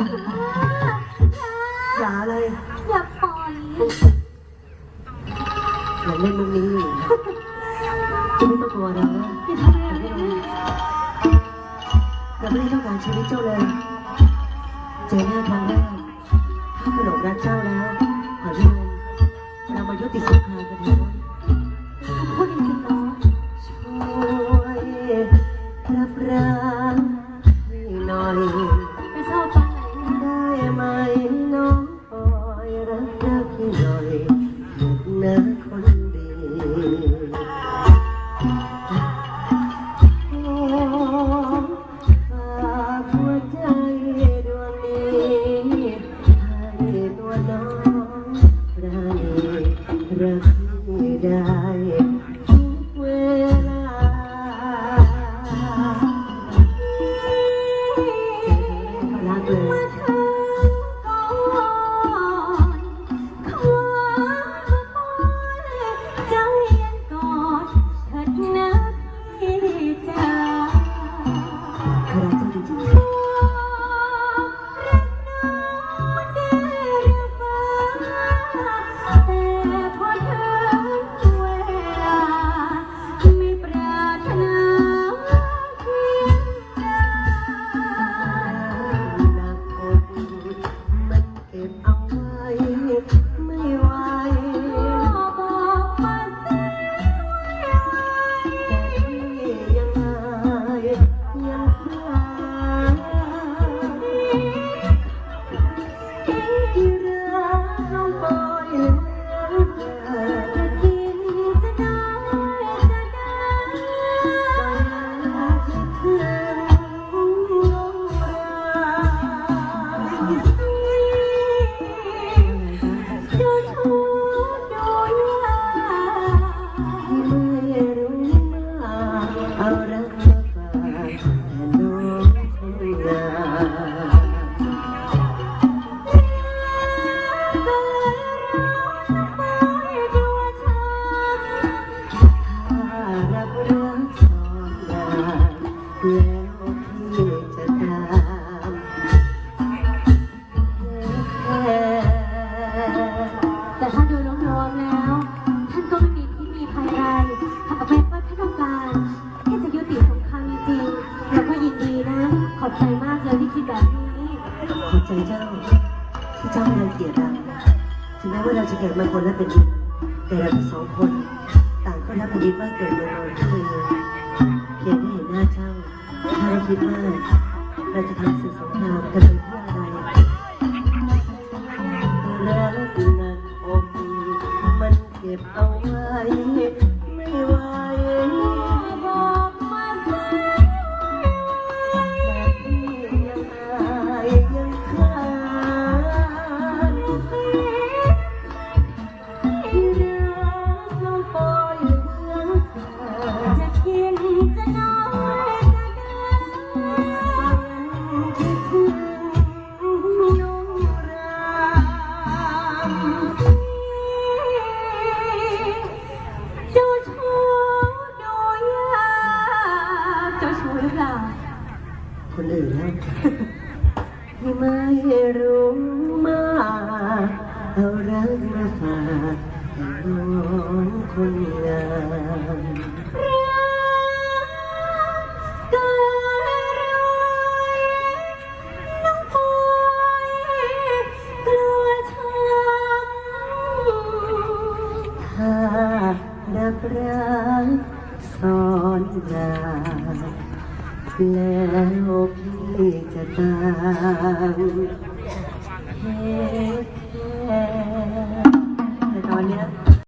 อย่าอะไรอย่าปล่อยอย่าเล่นลูกนี้ไม่ต้องกลัวนะอย่าะไรเลยเราไม่ได้ต้องการชีวิตเจ้าเลย เจอหน้าครั้งแรกข้าขนมรักเจ้า รักที่ได้ทุกเวลารักเลย เจ้าชู้ดูยาที่ไม่รู้มาเอารักมาฝากน้องคนงามถ้ารับรักสอนนานแล้วพี่จะตา ขอบใจเจ้าที่เจ้าไม่รังเกียจเราถึงแม้ว่าเราจะเกิดมาคนละเป็นดินแต่เราทั้งสองคนต่างก็รับแผ่นดินบ้านเกิดเมืองนอนที่เมืองเพียงได้เห็นหน้าเจ้าถ้าได้คิดว่าเราจะทำศึกสงครามกันเป็นเพื่ออะไรรักหนักอกมันเก็บเอาไว้ รู้มาเอารักมาฝากให้น้องคนงามกายรอยน้องปอยตัวช้ำถ้ารักรักสอนดาแล้วพี่จะตาม เทค